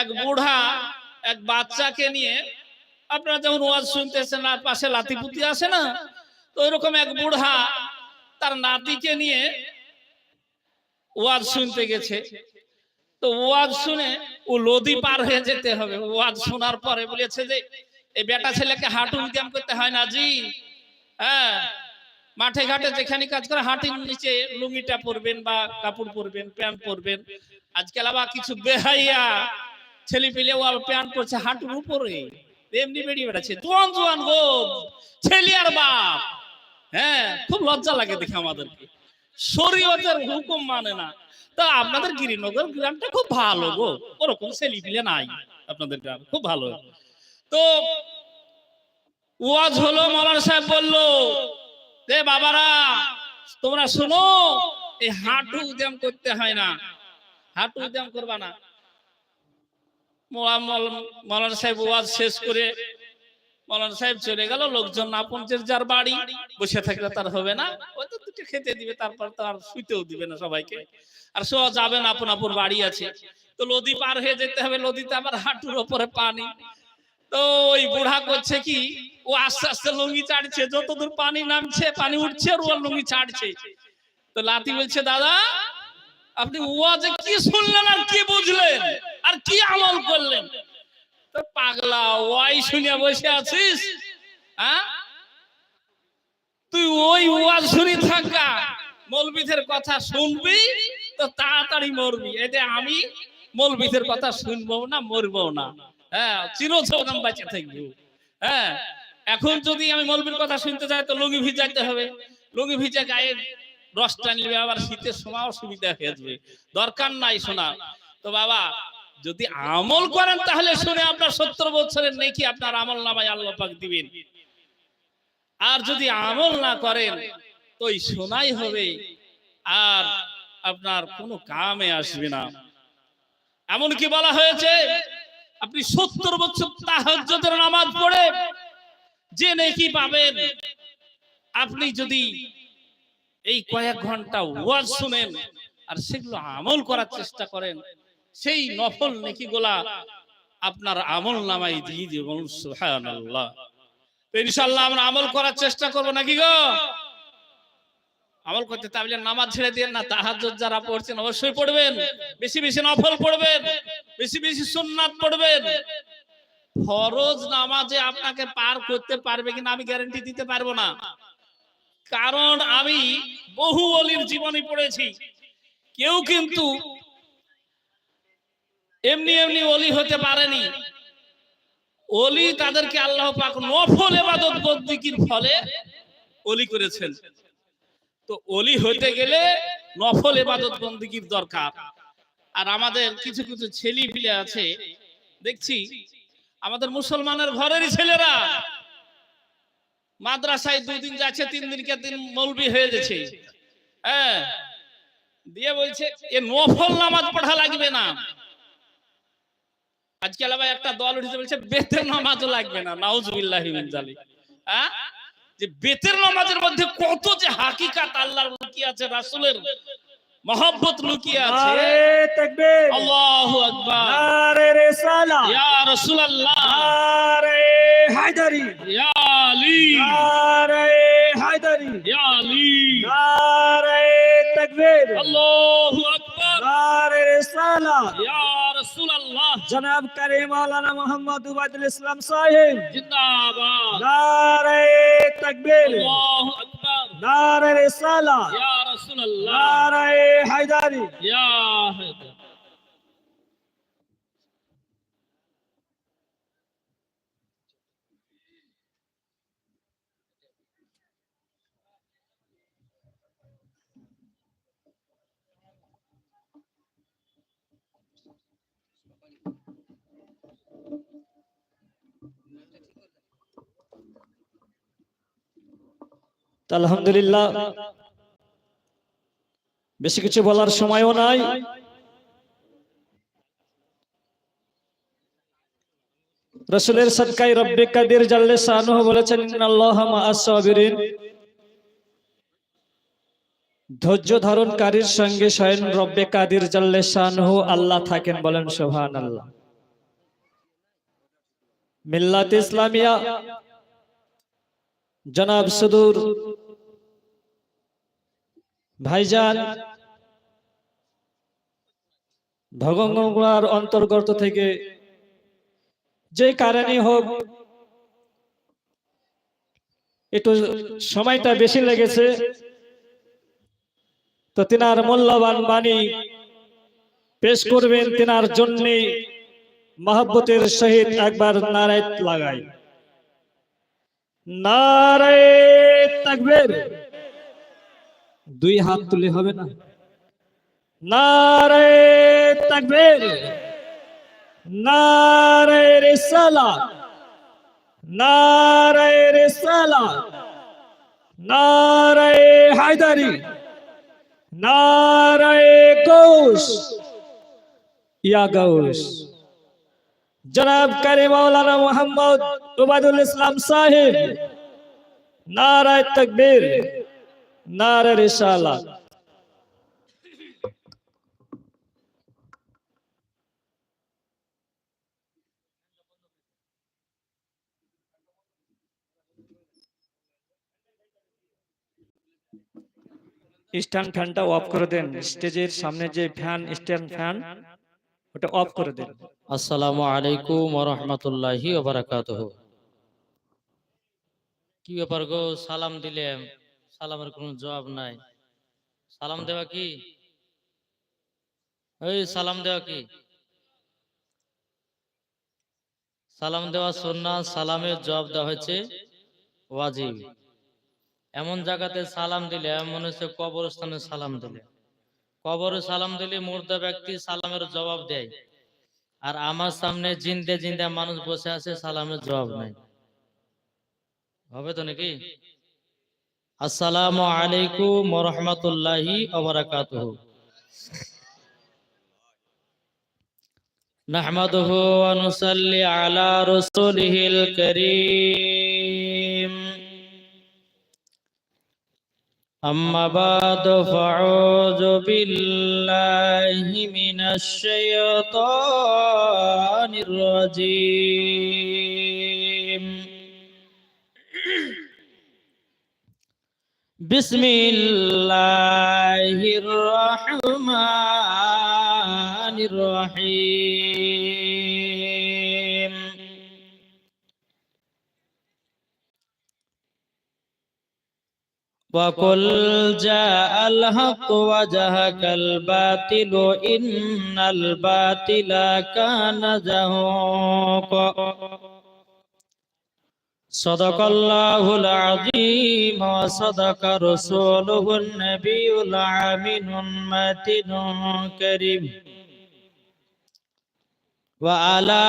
এক বুড়া, এক বাচ্চাকে নিয়ে, আপনারা যখন ওয়াজ শুনতেছেন, আর পাশে লাতিপুতি আসে না? তো ওইরকম এক বুড়া তার নাতিকে নিয়ে ওয়াজ শুনতে গেছে। তো ওয়াজ শুনে ও লদি পার হয়ে যেতে হবে। ওয়াজ শোনার পরে বলেছে যে এই বেটা ছেলেকে হাঁটু ব্যায়াম করতে হয় না জি। হ্যাঁ মাঠে ঘাটে যেখানে কাজ করে হাঁটির নিচে লুঙ্গিটা পরবেন বা কাপড় পরবেন, প্যান্ট পরবেন। আজকাল আবার কিছু বেহাইয়া ছেলে পেলে ও প্যান্ট পরছে, হাঁটুর উপরে। এমনি বেরিয়ে বেড়াচ্ছে। জোয়ান জোয়ান গো, ছেলে আর বাপ। হ্যাঁ খুব লজ্জা লাগে দেখে আমাদেরকে। শরীয়তের হুকুম মানে না। তা আপনাদের গিরিনগর গ্রামটা খুব ভালো গো। ওরকম ছেলে পিলে নাই আপনাদের গ্রাম, খুব ভালো। তো ওয়াজ হলো, মৌলানা সাহেব বলল যে বাবারা, তোমরা শোনো, এই হাঁটু উদ্যম করতে হয় না। হাঁটু উদ্যম করবা না। মৌলানা সাহেব ওয়াজ শেষ করে মৌলানা সাহেব চলে গেল, লোকজন আপনদের যার বাড়ি বসে থাকলে তার হবে না। ওই তো দুটো খেতে দিবে, তারপর তো আর শুইতেও দিবে না সবাইকে। আর সব যাবেন আপন আপন বাড়ি আছে। তো নদী পার হয়ে যেতে হবে, নদীতে আবার হাঁটুর ওপরে পানি। তো ওই বুড়া করছে কি, ও আস্তে আস্তে লুঙ্গি চাড়ছে, যতদূর পানি নামছে, পানি উঠছে আর লুঙ্গি ছাড়ছে তো লাতি বলছে, দাদা, আপনি ওয়াজে কি শুনলেন আর কি বুঝলেন? আর কি আমল করলেন? তো পাগলা, ওয়াই শুনে বসে আছিস? হ্যাঁ? তুই ওই ওয়াজ শুনি থাকা। মৌলবিদের কথা শুনবি, তো তাড়াতাড়ি মরবি। এতে আমি মৌলবিদের কথা শুনব না, মরবো না। হ্যাঁ চিরজীবন বাঁচে থাকব। হ্যাঁ এখন যদি আমি মৌলবীর কথা শুনতে চাই তো লুঙ্গি ভিজাইতে হবে। লুঙ্গি ভিজে গায়ে রসটা নিবে, আবার শীতের সময় অসুবিধা হয়ে যাবে। দরকার নাই শোনা তো বাবা যদি আমল করেন তাহলে শুনে আপনার সত্তর বছরের নেকি আপনার আমল নামায় আল্লাহ পাক দিবেন। আর যদি আমল না করেন, তো শোনাই হবে, আর আপনার কোনো কামে আসবে না। এমন কি বলা হয়েছে, আপনি সত্তর বছর তাহাজ্জুদের নামাজ পড়ে, যে নেকি পাবেন, আপনি যদি এই কয়েক ঘণ্টা ওয়াজ শুনেন, আর সেগুলো আমল করার চেষ্টা করেন সেই নফল নেকি গোলা আপনার আমল নামাই দিয়ে দিব সুবহানাল্লাহ। তো ইনশাআল্লাহ আমরা আমল করার চেষ্টা করব নাকি গো? আমল করতে তাহলে নামাজ ছেড়ে দিয়ে না তাহাজ্জুদ যারা পড়ছেন অবশ্যই পড়বেন। বেশি বেশি নফল পড়বেন বেশি বেশি সুন্নাত পড়বেন। ফরজ নামাজে আপনাকে পার করতে পারবে কিনা আমি গ্যারান্টি দিতে পারব না। কারণ আমি বহু অলির জীবনী পড়েছি। কেউ কিন্তু এমনি এমনি অলি হতে পারেনি। অলি তাদেরকে আল্লাহ পাক নফল এবাদত বন্দিকির ফলে অলি করেছেন। তো অলি হতে গেলে নফল এবাদত বন্দিকির দরকার। আর আমাদের কিছু কিছু ছেলে পিলে আছে, দেখছি আমাদের মুসলমানের ঘরেরই ছেলেরা মাদ্রাসায় দুই দিন যাচ্ছে, তিন দিনকে দিন মৌলবি হয়ে গেছে। হ্যাঁ দিয়ে বলছে, এ নফল নামাজ পড়া লাগবে না। আজকাল আবার একটা দল উঠেছে বলছে বেতের নামাজও লাগবে না নাউজুবিল্লাহি হ্যাঁ? যে বেতের নামাজের মধ্যে কত যে হাকিকাত আল্লাহর লুকিয়ে আছে রাসূলের মহব্বত লুকিয়ে আছে। তাকবীর। আল্লাহু আকবার। ইয়া রাসূলুল্লাহ। হায়দারি। ইয়া আলী। নারে হায়দারি। ইয়া আলী। নারে তাকবীর। আল্লাহু আকবার। নারে রিসালাত। ইয়া রাসূলুল্লাহ। জনাব করিম মাওলানা মোহাম্মদ উবাইদুল ইসলাম সাহেব। জিন্দাবাদ। নারে তাকবীর। আল্লাহু আকবার। নারে রিসালাত। ইয়া রাসূলুল্লাহ। নারে হায়দারি। ইয়া হায়দার আলহামদুলিল্লাহ। বেশি কিছু বলার সময়ও নাই। রসুলের সদকাই রব্বে কাদির জাল্লে শানুহ বলেছেন মাআস ধৈর্য ধারণকারীর সঙ্গে স্বয়ং রব্বে কাদির জাল্লে শানুহ আল্লাহ থাকেন বলেন, সুবহানাল্লাহ। মিল্লাত ইসলামিয়া, জনাব সুদূর ভাইজান ভগঙ্গার অন্তর্গত থেকে যে কারণে হোক, একটু সময়টা বেশি লেগেছে, তো তিনার মূল্যবান বাণী পেশ করবেন তিনার জন্যে মহব্বতের সহিত একবার নারায় লাগাই। নারায় তাকবীর। দুই হাত তুলে হবে না। নারায় তাকবীর নারায় রিসালাত নারায় রিসালাত নারায় হায়দারি নারায় গৌস ইয়া গৌস জনাব কারি মাওলানা মোহাম্মদ উবাদুল ইসলাম সাহেব, নারায় তকবীর। নারায় রিসালাত। স্ট্যান্ড ফ্যানটা অফ করে দেন। স্টেজের সামনে যে ফ্যান, স্ট্যান্ড ফ্যান, ওটা অফ করে দেন। আসসালামু আলাইকুম রহমতুল্লাহি ওবারাকাতুহ। কি ব্যাপার গো? সালাম দিলাম সালামের কোনো জবাব নাই। সালাম দেওয়া কি? এই সালাম দেওয়া কি? সালাম দেওয়া সুন্নাহ, সালামের জবাব দেওয়া হয়েছে ওয়াজিব। এমন জায়গাতে সালাম দিলে মনে হচ্ছে কবরস্থানে সালাম দিলে। কবরে সালাম দিলে মুর্দা ব্যক্তি সালামের জবাব দেয়। আর আমার সামনে জিন্দে জিন্দে মানুষ বসে আছে, সালামের জবাব নাই। হবে তো নাকি? আসসালামু আলাইকুম রহমতুল্লাহি ওবারাকাতুহু نحمده ونصلي على رسوله الكريم أما بعد فأعوذ بالله من الشيطان الرجيم بسم الله الرحمن الرحيم وقل جاء الحق وجهك الباطل إن الباطل كان زهوقا صدق الله العظيم وصدق رسوله النبي العامن المتن الكريم. وعلى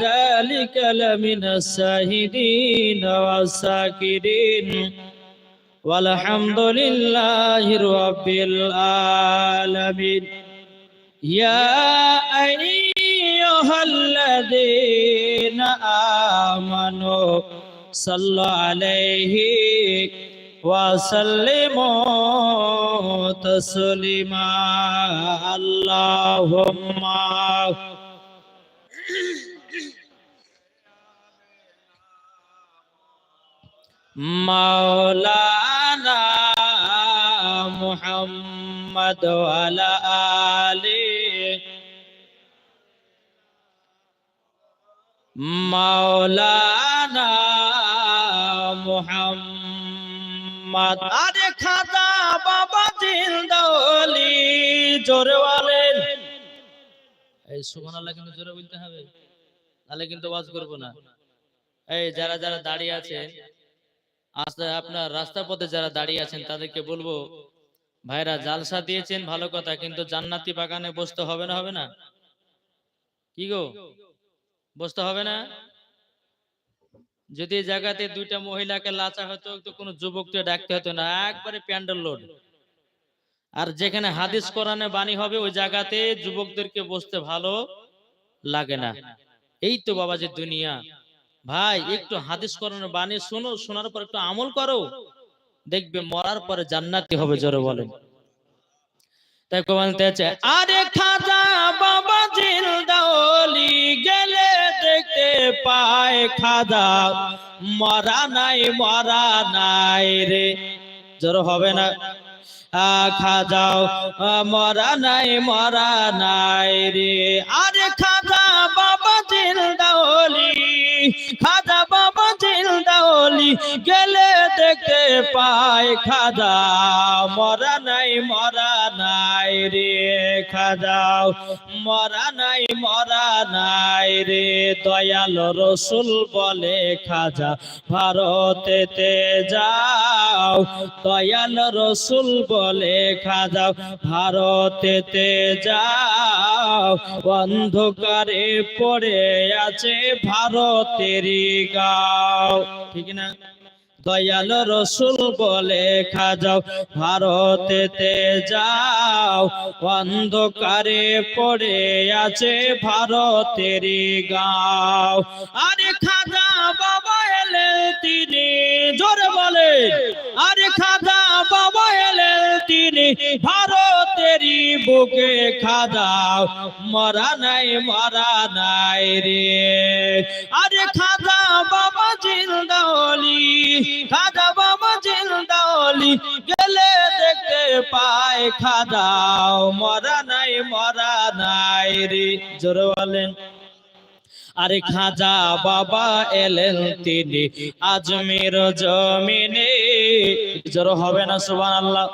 ذلك لمن الشاهدين والساكرين والحمد لله رب العالمين. يا أيها الذين آمنوا صلوا عليه وسلموا تسليما. اللهم مولانا محمد وعلى آله مولانا মোহাম্মদ। আরে খাদা বাবা জিন্দলি জোরে বলেন। এই সুবহানাল্লাহ কিন্তু জোরে বলতে হবে তাহলে কিন্তু ওয়াজ করব না। এই যারা যারা দাঁড়িয়ে আছেন আস্তে আপনার রাস্তা পথে যারা দাঁড়িয়ে আছেন, তাদেরকে বলব, ভাইরা জালসা দিয়েছেন ভালো কথা, কিন্তু জান্নাতি বাগানে বসতে হবে না হবে না? কি গো? বসতে হবে না? যদি জায়গাতে দুইটা মহিলাকে লাচা হতো, তো কোনো যুবককে ডাকতে হতো না, একবারে প্যান্ডেল লোড। আর যেখানে হাদিস কোরআনে বাণী হবে, ওই জায়গাতে যুবকদেরকে বসতে ভালো লাগে না। এই তো বাবাজি দুনিয়া। ভাই, একটু হাদিস কোরআনের বাণী শোনো, শোনার পর একটু আমল করো। দেখবে মরার পরে জান্নাতি হবে, জোরে বলেন। তাই বলতে আছে আরে খাজা বাবা জিলদাওলি গেলে দেখতে পায় খাদা। মরা নাই মরা নাই রে। জোর হবে না। খাজাও মরা নাই মরা নাই রে। আরে খাজা বাবা জিন্দাওলি খাজা বাবা জিন্দাওলি গেলে দেখতে পায় খাজা মরা নাই, মরা খাজাও মরা নাই মরা নাই রে দয়াল রসুল বলে খাজা। ভারতেতে যাও, দয়াল রসুল বলে খাজাও ভারতেতে যাও, অন্ধকারে পড়ে আছে ভারতেরই গাও। ঠিক না দয়াল রসুল বলে, খাজাও, ভারতেতে যাও। অন্ধকারে পড়ে আছে ভারতেরই গাও। আরে খাজা বাবা এলে তিনি, জোরে বলে। আরে খাজা বাবা এলে তিনি, ভারতেরই বুকে খাজাও। মরা নাই মরা নাই। বলেন, আরে খাজা বাবা এলেন তিনি আজমির জমিনে। জোর হবে না সুবান আল্লাহ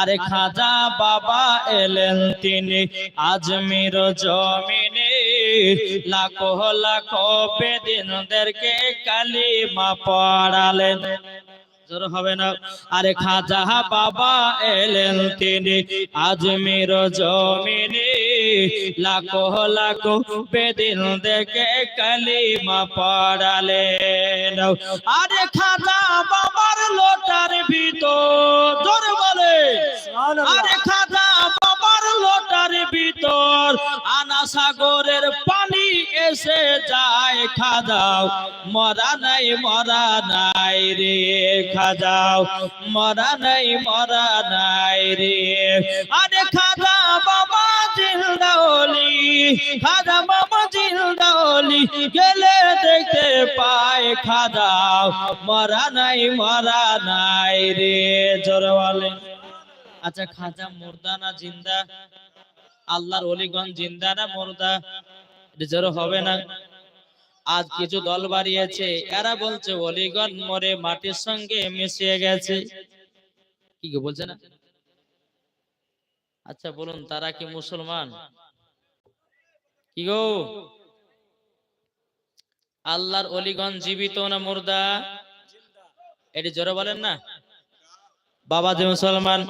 আরে খাজা বাবা এলেন তিনি আজমির জমিনে। লাখো লাখো বেদিনদেরকে কালিমা পড়ালেন। জোর হবে না। আরে খাজা বাবা এলেন তিনি আজমির জমিনে লাখো লাখো বেদিন দেখে কালিমা পড়ালেন। আরে খাজা বাবার লোটার ভিতর জোর বলে। আরে খাজা বাবার লোটার ভিতর আনা সাগরের পানি এসে যায় খাজাও। মরা নাই মরা নাই রে, খাজাও। মরা নাই মরা নাই রে। আরে খাজা বাবা জিন্দাওলি খাজা বাবা জিন্দাওলি গেলে দেখতে পায় খাজাও। মরা নাই মরা নাই রে জোরে বলে আচ্ছা খাজা মুর্দা না জিন্দা? আল্লাহর অলিগঞ্জ জিন্দা না মুর্দা? এটা হবে না। আজ কিছু দল বাড়িয়েছে, এরা বলছে অলিগঞ্জ মরে মাটির সঙ্গে মিশিয়ে গেছে। কি বলছে না? আচ্ছা বলুন, তারা কি মুসলমান? কি গো? আল্লাহর অলিগঞ্জ জীবিত না মুর্দা? এটি জোরে বলেন না। বাবা যে মুসলমান,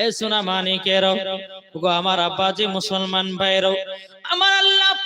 এ সোনা মানিকের আমার আব্বা যে মুসলমান ভাইরও আমার আল্লাহ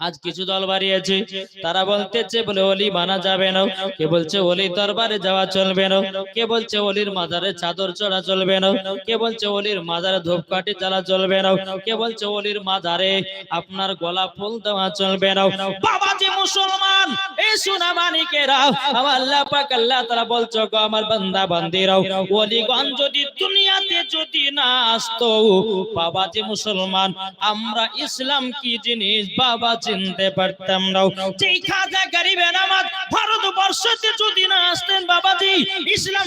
আজ কিছু দল বাড়িয়েছে। তারা বলতেছে, বলে অলি মানা যাবে না। কে বলছে অলি দরবারে যাওয়া চলবে না। কে বলছে অলির মাজারে চাদর চড়া চলবে না। কে বলছে অলির মাজারে ধূপকাঠি জ্বালা চলবে না। কে বলছে অলির মাজারে আপনার গলা ফুল দেওয়া চলবে না। বাবা যে মুসলমান এই সোনা মানিকেরা, আমার আল্লাহ পাক আল্লাহ তারা বলছো, গো আমার বান্দা, বান্দিরাও অলিগঞ্জ যদি দুনিয়াতে যদি না আসতো বাবা যে মুসলমান, আমরা ইসলাম কি জিনিস? বাবা চিনতে পারতাম না। যেই খাজা গরিবের আমার ভারতবর্ষতে যদি না আসতেন বাবাজি ইসলাম